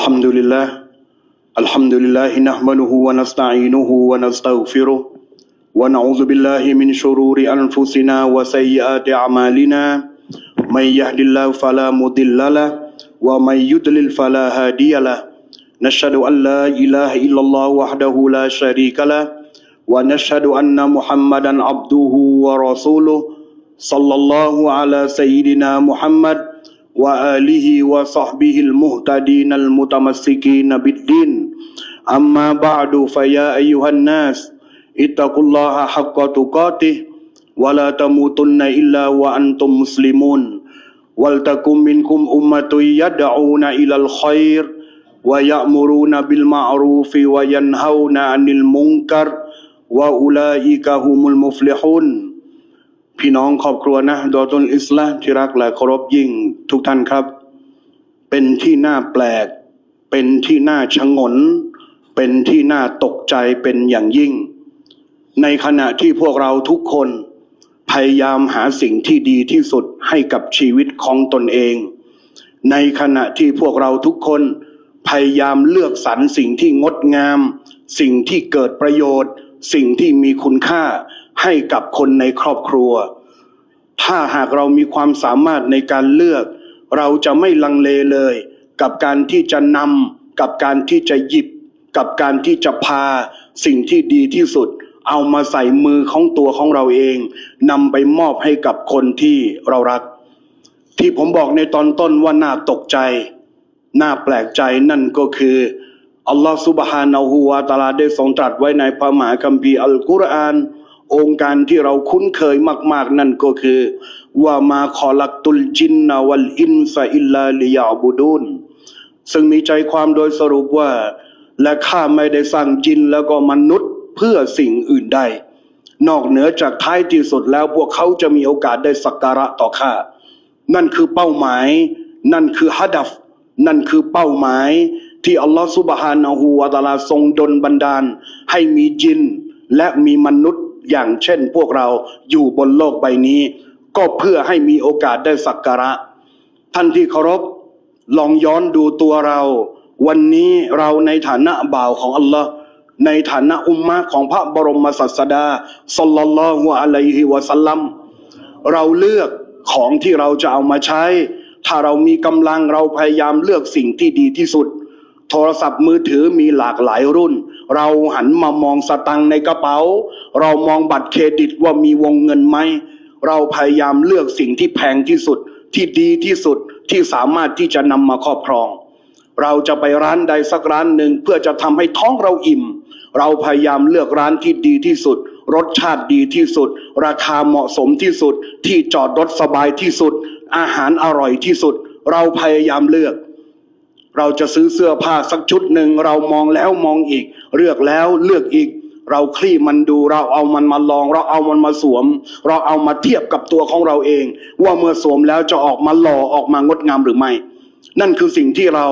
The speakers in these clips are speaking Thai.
الحمد لله الحمد لله نحمده ونستعينه ونستغفره ونعوذ بالله من شرور انفسنا وسيئات اعمالنا من يهد الله فلا مضل له ومن يضلل فلا هادي له نشهد ان لا اله الا الله وحده لا شريك له ونشهد ان محمدا عبده ورسوله صلى الله على سيدنا محمد وآله وصحبه المهتدين المتمسكين بالدين. أما بعد فيا أيها الناس اتقوا الله حق تقاته ولا تموتن إلا وأنتم مسلمون. ولتكن منكم أمة يدعون إلى الخير ويأمرون بالمعروف وينهون عن المنكر وأولئك هم المفلحون. พี่น้องครอบครัวนะดอตุลอิสลามที่รักและเคารพยิ่งทุกท่านครับ เป็นที่น่าแปลก เป็นที่น่าชงน เป็นที่น่าตกใจเป็นอย่างยิ่ง ในขณะที่พวกเราทุกคน พยายามหาสิ่งที่ดีที่สุดให้กับชีวิตของตนเอง ในขณะที่พวกเราทุกคน พยายามเลือกสรรสิ่งที่งดงาม สิ่งที่เกิดประโยชน์ สิ่งที่มีคุณค่าให้กับคนในครอบครัว ถ้าหากเรามีความสามารถในการเลือก เราจะไม่ลังเลเลย กับการที่จะนำกับการที่จะหยิบ กับการที่จะพาสิ่งที่ดีที่สุด เอามาใส่มือของตัวของเราเองนำไปมอบให้กับคนที่เรารัก ที่ผมบอกในตอนต้นว่าน่าตกใจ น่าแปลกใจนั่นก็คืออัลลอฮฺสุบฮานาหูวาตาลาได้ทรงตรัสไว้ในพระมหาคัมภีร์อัลกุรอาน องค์การที่เราคุ้นเคยมาก ๆ นั่นก็คือว่ามาคอลักตุลจินนาวัลอินซาอิลลาลิยาบุดุนซึ่งมีใจความโดยสรุปว่า และข้าไม่ได้สร้างจินแล้วก็มนุษย์เพื่อสิ่งอื่นใด นอกเหนือจากท้ายที่สุดแล้วพวกเขาจะมีโอกาสได้สักการะต่อข้านั่นคือเป้าหมาย นั่นคือฮัดัฟ นั่นคือเป้าหมาย ที่อัลลอฮฺสุบฮานะฮูวะตาลาทรงดลบันดาล ให้มีจินและมีมนุษย์ อย่างเช่นพวกเราอยู่บนโลกใบนี้ ก็เพื่อให้มีโอกาสได้สักการะ ท่านที่เคารพ ลองย้อนดูตัวเรา วันนี้เราในฐานะบ่าวของอัลลอฮ์ในฐานะอุมมะของพระบรมศาสดาสัลลัลลอฮุอะลัยฮิวะสัลลัมเราเลือกของที่เราจะเอามาใช้ ถ้าเรามีกำลังเราพยายามเลือกสิ่งที่ดีที่สุด โทรศัพท์มือถือมีหลากหลายรุ่น เราหันมามองสตังค์ในกระเป๋า เรามองบัตรเครดิตว่ามีวงเงินไหม เราพยายามเลือกสิ่งที่แพงที่สุดที่ดีที่สุดที่สามารถที่จะนำมาครอบครอง เราจะไปร้านใดสักร้านหนึ่งเพื่อจะทำให้ท้องเราอิ่ม เราพยายามเลือกร้านที่ดีที่สุด รสชาติดีที่สุด ราคาเหมาะสมที่สุด ที่จอดรถสบายที่สุด อาหารอร่อยที่สุด เราพยายามเลือก เราจะซื้อเสื้อผ้าสักชุดหนึ่งเรามองแล้วมองอีก เลือกแล้วเลือกอีก เราคลี่มันดูเราเอามันมาลอง เราเอามันมาสวม เราเอามาเทียบกับตัวของเราเอง ว่าเมื่อสวมแล้วจะออกมาหล่อออกมางดงามหรือไม่ นั่นคือสิ่งที่เรา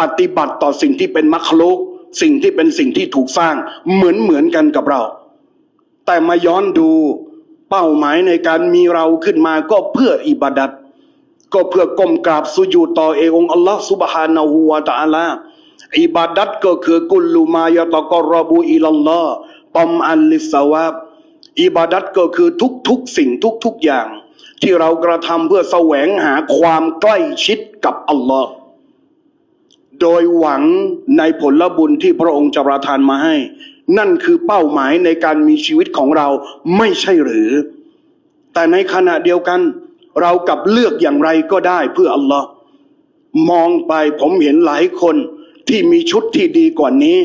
ปฏิบัติต่อสิ่งที่เป็นมัคลุกสิ่งที่เป็นสิ่งที่ถูกสร้างเหมือนเหมือนกันกับเรา แต่มาย้อนดูเป้าหมายในการมีเราขึ้นมาก็เพื่ออิบาดัต ก็เพื่อก้มกราบสุญูต่อเอองอัลลอฮฺสุบฮานาหูวาตะอาลาอิบาดัตก็คือกุลลูมายะตะกรบูอิลลอฮ์ปอมอัลลิสวาบอิบาดัตก็คือทุกๆสิ่งทุกๆอย่าง ที่เรากระทำเพื่อแสวงหาความใกล้ชิดกับอัลลอฮ์โดยหวังในผลบุญที่พระองค์จะประทานมาให้ นั่นคือเป้าหมายในการมีชีวิตของเราไม่ใช่หรือ แต่ในขณะเดียวกัน เรากับเลือกอย่างไรก็ได้เพื่ออัลลอฮ์มองไปผมเห็นหลายคนที่มีชุดที่ดีกว่านี้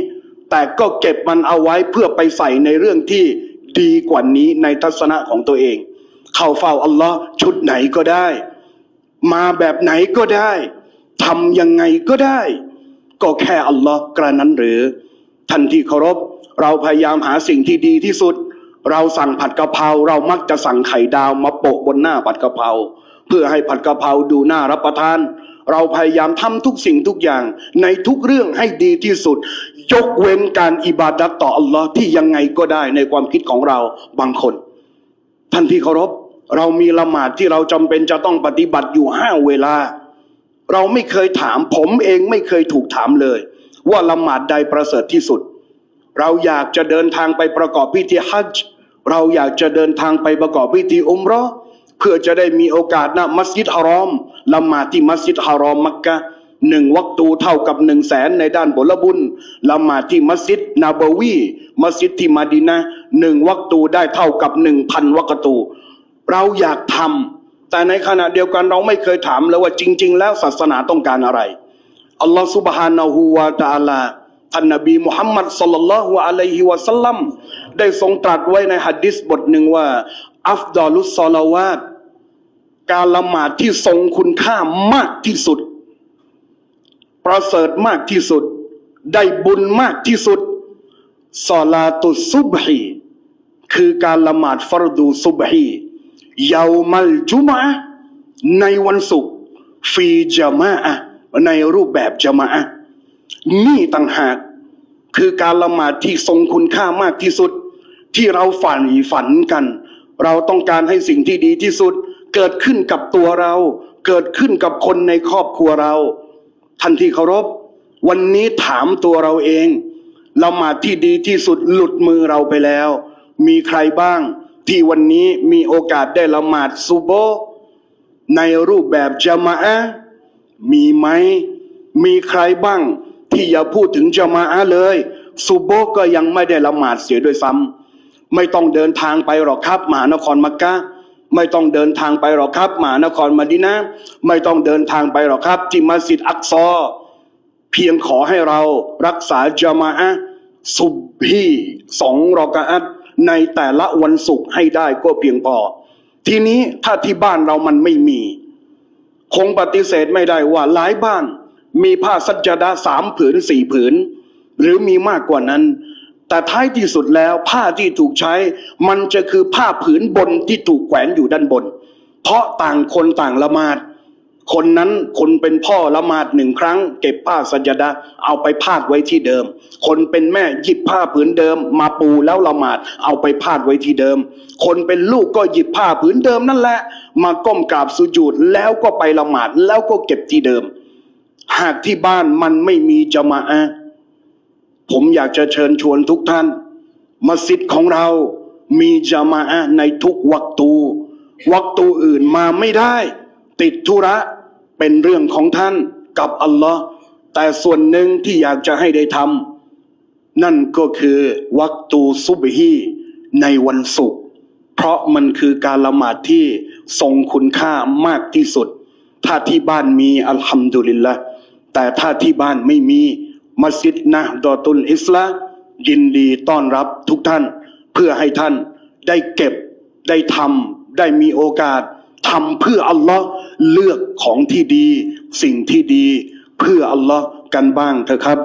แต่ก็เก็บมันเอาไว้เพื่อไปใส่ในเรื่องที่ดีกว่านี้ในทัศนะของตัวเอง เข้าเฝ้าอัลลอฮ์ชุดไหนก็ได้ มาแบบไหนก็ได้ทำยังไงก็ได้ ก็แค่อัลลอฮ์กระนั้นหรือท่านที่เคารพ เราพยายามหาสิ่งที่ดีที่สุด เราสั่งผัดกะเพราเรามักจะสั่งไข่ดาวมาโปะบนหน้าผัดกะเพราเพื่อให้ผัดกะเพราดูน่ารับประทาน เราพยายามทำทุกสิ่งทุกอย่าง ในทุกเรื่องให้ดีที่สุด ยกเว้นการอิบาดัตต่ออัลลอฮ์ที่ยังไงก็ได้ในความคิดของเราบางคน ท่านที่เคารพเรามีละหมาดที่เราจำเป็นจะต้องปฏิบัติอยู่ห้าเวลา เราไม่เคยถามผมเองไม่เคยถูกถามเลย ว่าละหมาดใดประเสริฐที่สุด เราอยากจะเดินทางไปประกอบพิธีฮัจจ์ เราอยากจะเดินทางไปประกอบพิธีอุมรอเพื่อจะได้มีโอกาสนะมัสยิดฮารอมละหมาดที่มัสยิดฮารอมมักกะหนึ่งวัตตูเท่ากับหนึ่งแสนในด้านผลบุญละหมาดที่มัสยิดนาบวีมัสยิดที่มาดินะหนึ่งวัตตูได้เท่ากับหนึ่งพันวัตตู เราอยากทำแต่ในขณะเดียวกันเราไม่เคยถามเลยว่าจริง ๆ แล้วศาสนาต้องการอะไรอัลลอฮฺสุบฮานาฮูวาตาลา นนบีมุฮัมมัดสัลลัลลอฮุอะลัยฮิวะสัลลัมได้ทรงตรัสไว้ในหัดดิษบทหนึ่งว่า อัฟดอลุสซอลาวาตการละหมาดที่ทรงคุณค่ามากที่สุด ประเสริฐมากที่สุด ได้บุญมากที่สุดซอลาตุสซุบฮีคือการละหมาดฟรดูซุบฮีเยาวมัลจุมะในวันศุกร์ฟีจามะในรูปแบบจามะอะนี่ต่างหาก คือการละหมาดที่ทรงคุณค่ามากที่สุด ที่เราฝันฝันกัน เราต้องการให้สิ่งที่ดีที่สุด เกิดขึ้นกับตัวเรา เกิดขึ้นกับคนในครอบครัวเราทันที่เคารพ วันนี้ถามตัวเราเองละหมาดที่ดีที่สุดหลุดมือเราไปแล้ว มีใครบ้าง ที่วันนี้มีโอกาสได้ละหมาดซุโบในรูปแบบจามะอะมีไหมมีใครบ้าง ที่อย่าพูดถึงจามะอะเลยซุโบก็ยังไม่ได้ละหมาดเสียด้วยซ้ำไม่ต้องเดินทางไปหรอกครับมหานครมักกะไม่ต้องเดินทางไปหรอกครับมหานครมดินะไม่ต้องเดินทางไปหรอกครับที่มัสยิดอักซอ เพียงขอให้เรารักษาจามะอะห์ซุบฮีสองรอกอัตในแต่ละวันศุกร์ให้ได้ก็เพียงพอ ทีนี้ถ้าที่บ้านเรามันไม่มี คงปฏิเสธไม่ได้ว่าหลายบ้าน มีผ้าสัจดาสามผืนสี่ผืน หรือมีมากกว่านั้น แต่ท้ายที่สุดแล้วผ้าที่ถูกใช้มันจะคือผ้าผืนบนที่ถูกแขวนอยู่ด้านบน เพราะต่างคนต่างละหมาด คนนั้นคนเป็นพ่อละหมาดหนึ่งครั้ง เก็บผ้าสัจดาเอาไปพาดไว้ที่เดิม คนเป็นแม่หยิบผ้าผืนเดิม มาปูแล้วละหมาดเอาไปพาดไว้ที่เดิม คนเป็นลูกก็หยิบผ้าผืนเดิมนั่นแหละ มาก้มกราบสุญูดแล้วก็ไปละหมาดแล้วก็เก็บที่เดิม หากที่บ้านมันไม่มีจามะอะผมอยากจะเชิญชวนทุกท่าน มัสยิดของเรามีจามะอะในทุกวักตูวักตูอื่นมาไม่ได้ ติดธุระเป็นเรื่องของท่านกับอัลลอฮ์แต่ส่วนหนึ่งที่อยากจะให้ได้ทำนั่นก็คือวักตูซุบฮีในวันศุกร์เพราะมันคือการละหมาดที่ทรงคุณค่ามากที่สุด ถ้าที่บ้านมีอัลฮัมดุลิลละ แต่ถ้าที่บ้านไม่มี มัสยิดนะห์ดอตุลอิสลามยินดีต้อนรับทุกท่าน เพื่อให้ท่านได้เก็บได้ทำได้มีโอกาสทำเพื่ออัลลอฮ์เลือกของที่ดี สิ่งที่ดี เพื่ออัลลอฮ์กันบ้างเถอะครับ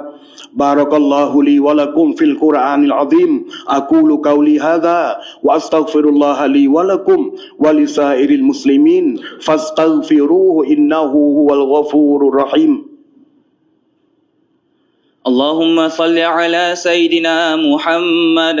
بارك الله لي ولكم في القرآن العظيم أقول قولي هذا وأستغفر الله لي ولكم ولسائر المسلمين فاستغفروه إنه هو الغفور الرحيم اللهم صل على سيدنا محمد.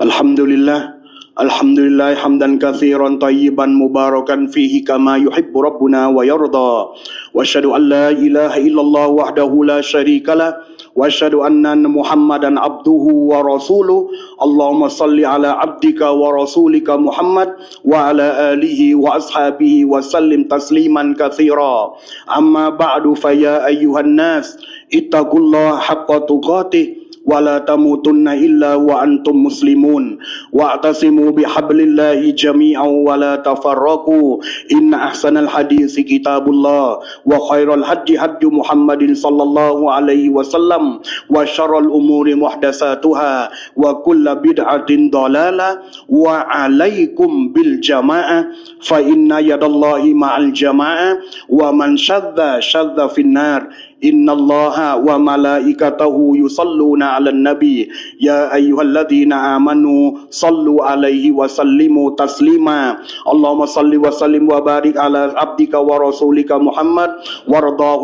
الحمد لله Alhamdulillah hamdan kathiran tayyiban mubarakan fihi kama yuhibbu rabbuna wa yarda. Wa ashadu an la ilaha illallah wahdahu la syarikalah wa ashadu anna muhammadan abduhu wa rasuluh. Allahumma salli ala abdika wa rasulika muhammad wa ala alihi wa ashabihi wa sallim tasliman kathira. Amma ba'du fyaayaiyah Nas, ittaqul haqqa tuqatih. ولا تموتن إلا وأنتم مسلمون. واعتصموا بحبل الله جميعا ولا تفرقوا. إن أحسن الحديث كتاب الله وخير الهدي هدي محمد صلى الله عليه وسلم وشر الأمور محدثاتها وكل بدعة ضلالة. وعليكم بالجماعة فإن يد الله مع الجماعة ومن شذ شذ في النار. إن الله وملائكته يصلون على النبي يا أيها الذين آمنوا صلوا عليه وسلموا تسليما اللهم صل وسلم وبارك على عبدك ورسولك محمد وارضاه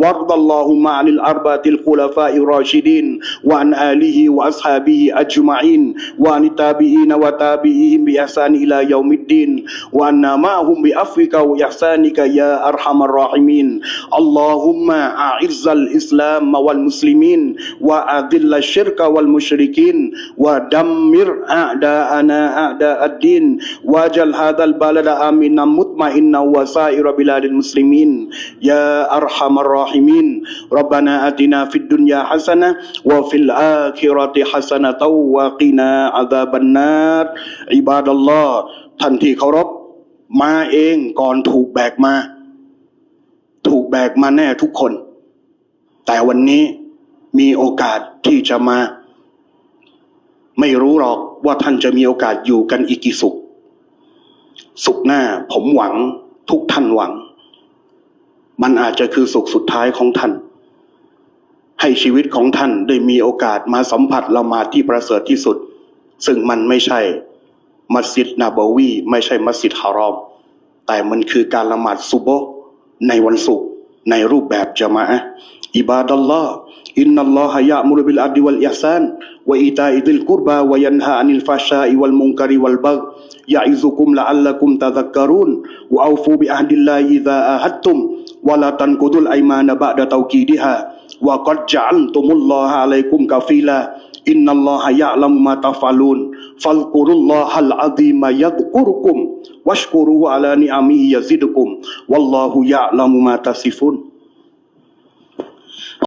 وارض اللهم عن الأربعة الخلفاء الراشدين وعن آله وأصحابه أجمعين وعن التابعين وتابعيهم بإحسان إلى يوم الدين وأنا معهم بعفوك وإحسانك يا أرحم الراحمين اللهم أعز الإسلام والمسلمين وأذل الشرك والمشركين ودمر أعداءنا أعداء الدين واجعل هذا البلد آمنا مطمئنا وسائر بلاد المسلمين يا أرحم الراحمين ربنا آتنا في الدنيا حسنة وفي الآخرة حسنة وقنا عذاب النار عباد الله ท่านที่เคารพมาเองก่อนถูกแบกมา ถูกแบกมาแน่ทุกคน แต่วันนี้มีโอกาสที่จะมา ไม่รู้หรอกว่าท่านจะมีโอกาสอยู่กันอีกกี่สุข สุขหน้าผมหวังทุกท่านหวัง มันอาจจะคือสุขสุดท้ายของท่าน ให้ชีวิตของท่านได้มีโอกาสมาสัมผัสละมาที่ประเสริฐที่สุด ซึ่งมันไม่ใช่ มัสยิดนาบวี ไม่ใช่มัสยิดฮารอม แต่มันคือการละหมาดซุบในวันศุกร์ในรูปแบบจะมา อะห์อิบาดัลลอฮ์อินนัลลอฮะยะมุรุบิลอัดวัลอิห์ซานวะอิตาอิดิลกุรบาวะยัน